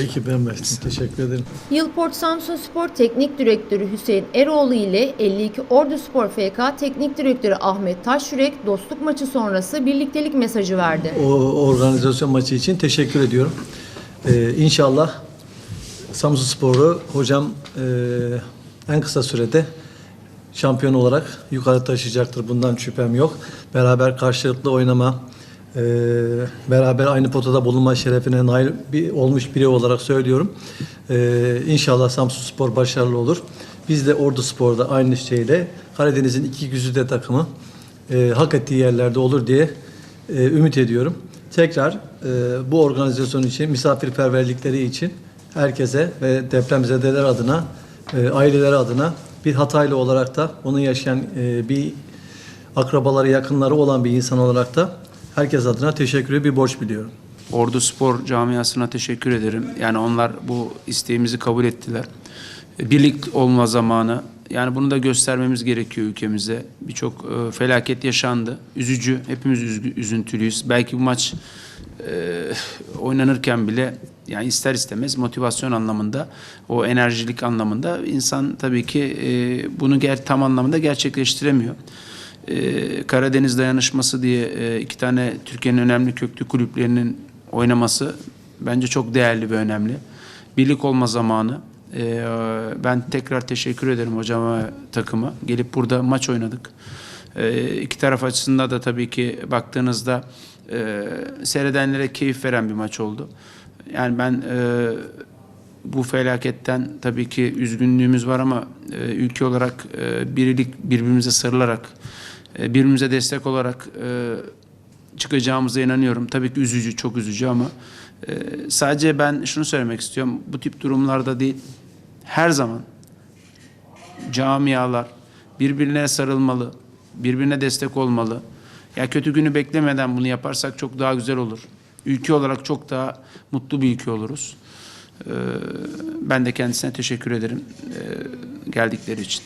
Peki ben başlayayım. Teşekkür ederim. Yılport Samsun Spor Teknik Direktörü Hüseyin Eroğlu ile 52 Ordu Spor FK Teknik Direktörü Ahmet Taşyürek dostluk maçı sonrası birliktelik mesajı verdi. O organizasyon maçı için teşekkür ediyorum. Ee, inşallah Samsun Spor'u hocam e, en kısa sürede şampiyon olarak yukarı taşıyacaktır. Bundan şüphem yok. Beraber karşılıklı oynama, e, beraber aynı potada bulunma şerefine nail bir, olmuş biri olarak söylüyorum. E, inşallah Samsun Spor başarılı olur. Biz de Ordu Spor'da aynı şeyle Karadeniz'in iki güzide takımı e, hak ettiği yerlerde olur diye e, ümit ediyorum. Tekrar e, bu organizasyon için, misafirperverlikleri için herkese ve depremzedeler adına, e, aileleri adına bir Hataylı olarak da onu yaşayan e, bir akrabaları, yakınları olan bir insan olarak da herkes adına teşekkürü bir borç biliyorum. Ordu Spor camiasına teşekkür ederim. Yani onlar bu isteğimizi kabul ettiler. Birlik olma zamanı. Yani bunu da göstermemiz gerekiyor ülkemize. Birçok e, felaket yaşandı. Üzücü. Hepimiz üzüntülüyüz. Belki bu maç e, oynanırken bile yani ister istemez motivasyon anlamında, o enerjilik anlamında insan tabii ki e, bunu tam anlamda gerçekleştiremiyor. Ee, Karadeniz Dayanışması diye e, iki tane Türkiye'nin önemli köklü kulüplerinin oynaması bence çok değerli ve önemli. Birlik olma zamanı. Ee, ben tekrar teşekkür ederim hocama takıma. Gelip burada maç oynadık. Ee, iki taraf açısından da tabii ki baktığınızda e, seyredenlere keyif veren bir maç oldu. Yani ben e, bu felaketten tabii ki üzgünlüğümüz var ama e, ülke olarak e, birlik birbirimize sarılarak e, birbirimize destek olarak e, çıkacağımıza inanıyorum. Tabii ki üzücü, çok üzücü ama e, sadece ben şunu söylemek istiyorum. Bu tip durumlarda değil, her zaman camialar birbirine sarılmalı, birbirine destek olmalı. Ya kötü günü beklemeden bunu yaparsak çok daha güzel olur. Ülke olarak çok daha mutlu bir ülke oluruz. Ben de kendisine teşekkür ederim e, geldikleri için.